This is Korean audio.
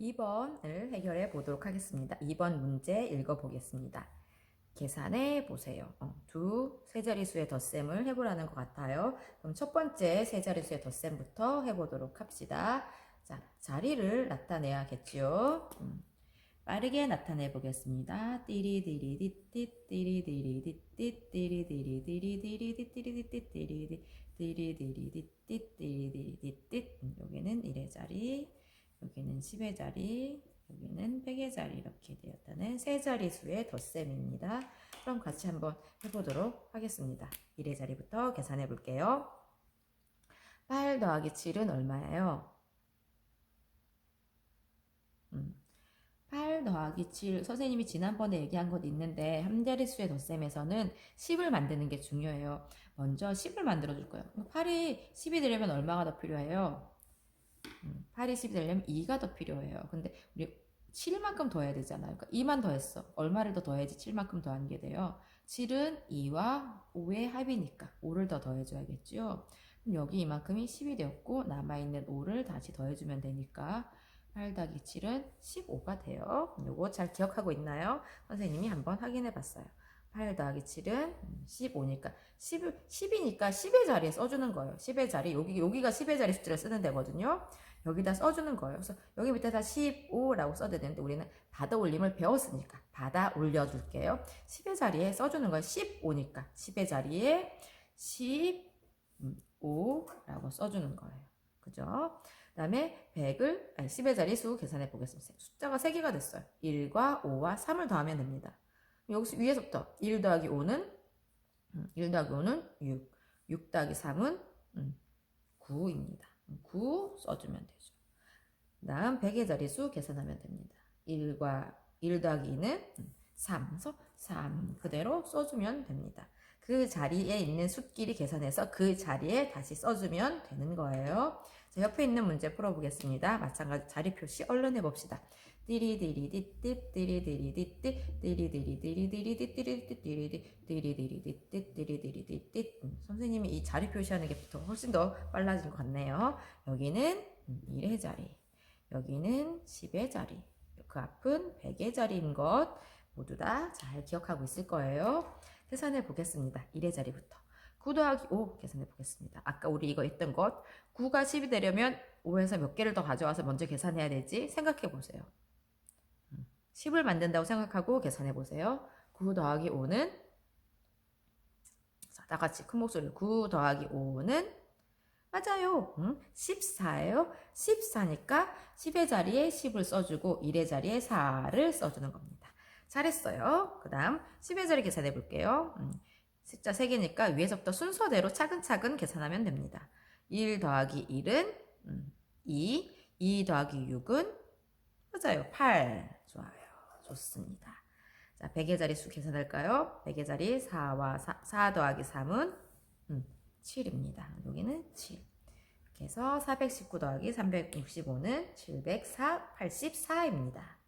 2번을 해결해 보도록 하겠습니다. 2번 문제 읽어보겠습니다. 계산해 보세요. 어, 두 세자리수의 덧셈을 해보라는 것 같아요. 그럼 첫 번째 세자리수의 덧셈부터 해보도록 합시다. 자, 자리를 나타내야겠지요. 음, 빠르게 나타내 보겠습니다. 띠리디리디띠 띠리디리디띠 띠리디리디리디리디 띠리디띠 띠리디 띠리디리디띠 띠리디리디띠 음, 여기는 1의 자리 여기는 10의 자리 여기는 100의 자리 이렇게 되었다는 세 자리수의 덧셈입니다. 그럼 같이 한번 해보도록 하겠습니다. 1의 자리부터 계산해 볼게요. 8 더하기 7은 얼마예요? 음, 8 더하기 7 선생님이 지난번에 얘기한 것 있는데 한 자릿수의 덧셈에서는 10을 만드는 게 중요해요. 먼저 10을 만들어 줄 거예요. 8이 10이 되려면 얼마가 더 필요해요? 음, 8이 10이 되려면 2가 더 필요해요. 근데 우리 7만큼 더해야 되잖아요. 그러니까 2만 더했어. 얼마를 더 더해야지 7만큼 더한 게 돼요. 7은 2와 5의 합이니까 5를 더 더해줘야겠죠. 그럼 여기 이만큼이 10이 되었고 남아있는 5를 다시 더해주면 되니까 8 더하기 7은 15가 돼요. 요거 잘 기억하고 있나요? 선생님이 한번 확인해 봤어요. 8 더하기 7은 15니까 10, 10이니까 10의 자리에 써주는 거예요. 10의 자리 여기 여기가 10의 자리 숫자를 쓰는 데거든요. 여기다 써주는 거예요. 그래서 여기 밑에다 15라고 써야 되는데 우리는 받아 올림을 배웠으니까 받아 올려둘게요. 10의 자리에 써주는 거예요. 15니까 10의 자리에 15라고 써주는 거예요. 그죠? 그 다음에 100을, 아니 10의 자리 수 계산해 보겠습니다. 숫자가 3개가 됐어요. 1과 5와 3을 더하면 됩니다. 여기서 위에서부터 1 더하기 5는 1 더하기 5는 6, 6 더하기 3은 9입니다. 9 써주면 되죠. 다음 100의 자리수 계산하면 됩니다. 1과 1 더하기 2는 3, 그래서 3 그대로 써주면 됩니다. 그 자리에 있는 숫끼리 계산해서 그 자리에 다시 써주면 되는 거예요. 자, 옆에 있는 문제 풀어보겠습니다. 마찬가지 자리 표시 얼른 해봅시다. 띠리디리디띠 띠리디리디띠 띠리디리디리디리디 띠리디 띠리디 띠리디리디띠 띠리디리디띠 선생님이 이 자리 표시하는 게 훨씬 더 빨라진 것 같네요. 여기는 1의 자리, 여기는 10의 자리, 그 앞은 100의 자리인 것 모두 다 잘 기억하고 있을 거예요. 계산해 보겠습니다. 1의 자리부터. 9 더하기 5 계산해 보겠습니다. 아까 우리 이거 했던 것 9가 10이 되려면 5에서 몇 개를 더 가져와서 먼저 계산해야 되지 생각해 보세요. 10을 만든다고 생각하고 계산해 보세요. 9 더하기 5는 자, 다 같이 큰 목소리로 9 더하기 5는 맞아요. 응? 14예요. 14니까 10의 자리에 10을 써주고 1의 자리에 4를 써주는 겁니다. 잘했어요. 그 다음 10의 자리 계산해 볼게요. 음, 숫자 3개니까 위에서부터 순서대로 차근차근 계산하면 됩니다. 1 더하기 1은 음, 2, 2 더하기 6은 맞아요. 8. 좋아요. 좋습니다. 자, 100의 자리 수 계산할까요? 100의 자리 4와 4, 4 더하기 3은 음, 7입니다. 여기는 7. 이렇게 해서 419 더하기 365는 704, 84입니다.